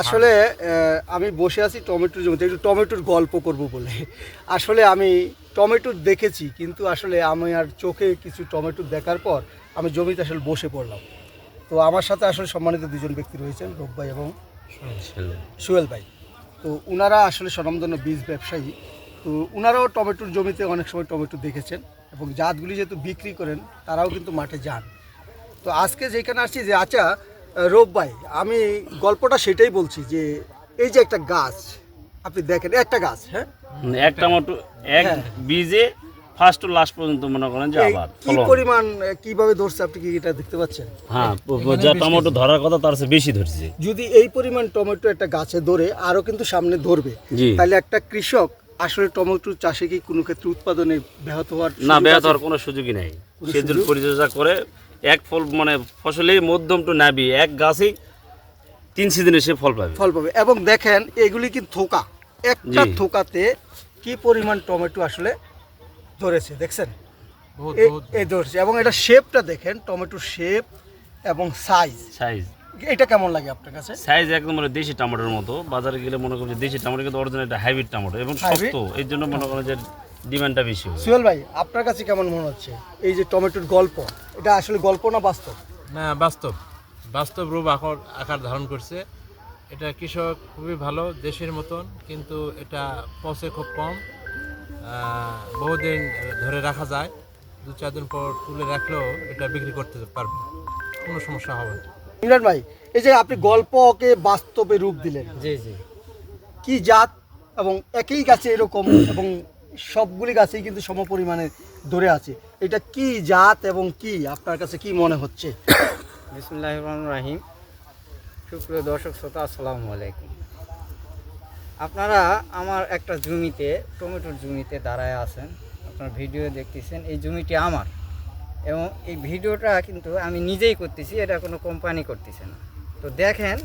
আসলে আমি বসে আছি টমেটোর জমিতে একটু টমেটোর গল্প করব বলে। আসলে আমি টমেটো দেখেছি কিন্তু আসলে আমি আর চোখে কিছু টমেটো দেখার পর আমি জমিতে আসলে বসে পড়লাম। তো আমার সাথে আসলে সম্মানিত দুজন ব্যক্তি রয়েছেন রূপ ভাই এবং সুয়েল ভাই। তো উনারা আসলে স্বনামধন্য বীজ ব্যবসায়ী। তো উনারাও টমেটোর জমিতে অনেক সময় টমেটো দেখেছেন এবং জাতগুলি যেহেতু বিক্রি করেন তারাও কিন্তু মাঠে যান। তো আজকে যেখানে আসছি যে আচ্ছা রূপ ভাই আমি গল্পটা সেটাই বলছি যে এই যে একটা গাছ আপনি দেখেন একটা গাছ হ্যাঁ? এক টমেটো এক হ্যাঁ। বীজে ফার্স্ট টু লাস্ট পর্যন্ত মনে করেন যে আবার কি পরিমাণ কীভাবে ধরছে আপনি কি এটা দেখতে পাচ্ছেন? হ্যাঁ যা টমেটো ধরার কথা তার চেয়ে বেশি ধরছে। যদি এই পরিমাণ টমেটো একটা গাছে ধরে আরও কিন্তু সামনে ধরবে তাহলে একটা কৃষক আসলে টমেটো চাষে কি কোনো ক্ষেত্রে উৎপাদনে ব্যাহত হওয়ার না ব্যাহত হওয়ার কোনো সুযোগই নেই। কোনো সে যদি সুযোগ? পরিচর্যা করে এক ফল মানে ফসলেই মধ্যম টু নাবি এক গাছেই তিন সিজনে সে ফল পাবে। ফল পাবে। এবং দেখেন এগুলি কি থোকা? একটা। থোকাতে কি পরিমাণ টমেটো আসলে ধরেছে দেখছেন? বহুত এ- বহুত। এই ধরছে। এবং এটা শেপটা দেখেন টমেটোর শেপ এবং সাইজ। সাইজ। এটা কেমন লাগে আপনার কাছে? সাইজ একদম মানে দেশি টমেটোর মতো। বাজারে গেলে মনে করি দেশি টমেটো কিন্তু অরিজিনাল একটা হাইব্রিড টমেটো এবং? শক্ত। এর জন্য মনে করেন যে ডিমান্ডটা বেশি হয় সুহেল ভাই আপনার কাছে কেমন মনে হচ্ছে? এই যে টমেটোর গল্প এটা আসলে গল্প না বাস্তব? না বাস্তব। বাস্তব রূপ আকার আকার ধারণ করছে। এটা কৃষক খুবই ভালো দেশের মতন কিন্তু এটা পচে খুব কম। বহুদিন ধরে রাখা যায়। দু চার দিন পর তুলে রাখলেও এটা বিক্রি করতে পারবে কোনো সমস্যা হবে না। ইমরান ভাই এই যে আপনি গল্পকে বাস্তবে রূপ দিলেন। জি জি। কি জাত এবং একই গাছে এরকম এবং সবগুলি গাছেই কিন্তু সম পরিমাণে ধরে আছে। এটা কি জাত এবং কি? আপনার কাছে কি মনে হচ্ছে? বিসমুল্লাহ রাহিম সুপ্রিয় দর্শক, শ্রোতা, আসসালামু আলাইকুম। আপনারা আমার একটা জমিতে, টমেটোর জমিতে দাঁড়ায় আছেন। আপনার ভিডিও দেখতেছেন, এই জমিটি আমার। এবং এই ভিডিওটা কিন্তু আমি নিজেই করতেছি, এটা কোনো কোম্পানি করতেছে না। তো দেখেন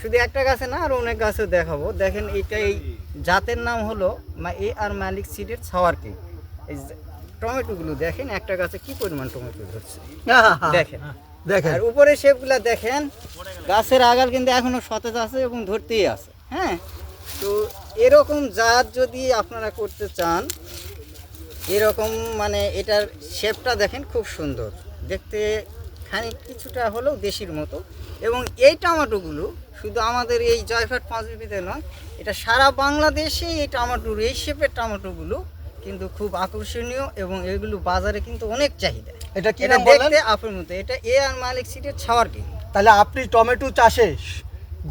শুধু একটা গাছে না আর অনেক গাছেও দেখাবো। দেখেন এটা এই জাতের নাম হলো মা এ আর মালিক সিডের ছাওয়ার কেক এই টমেটোগুলো দেখেন একটা গাছে কি পরিমাণ টমেটো ধরছে। দেখেন। দেখেন। আর উপরে শেপগুলা দেখেন গাছের আগাল কিন্তু এখনও সতেজ আছে এবং ধরতেই আছে হ্যাঁ? তো এরকম জাত যদি আপনারা করতে চান এরকম মানে এটার শেপটা দেখেন খুব সুন্দর। দেখতে খানিক কিছুটা হলেও দেশির মতো। এবং এই টমেটোগুলো শুধু আমাদের এই জয়ফাট পাঁচবিবিতে নয় এটা সারা বাংলাদেশে এই টমেটোর এই শেপের টমেটোগুলো কিন্তু খুব আকর্ষণীয় এবং এগুলো বাজারে কিন্তু অনেক চাহিদা। এটা কি এটা নাম বললেন দেখতে আপনার মতো এটা এ আর মালিক সিটের ছাওয়ার কি? তাহলে আপনি টমেটো চাষে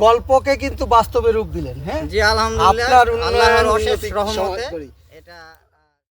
গল্পকে কিন্তু বাস্তবে রূপ দিলেন হ্যাঁ? জি আলহামদুলিল্লাহ। আপনার আল্লাহর অশেষ রহমতে এটা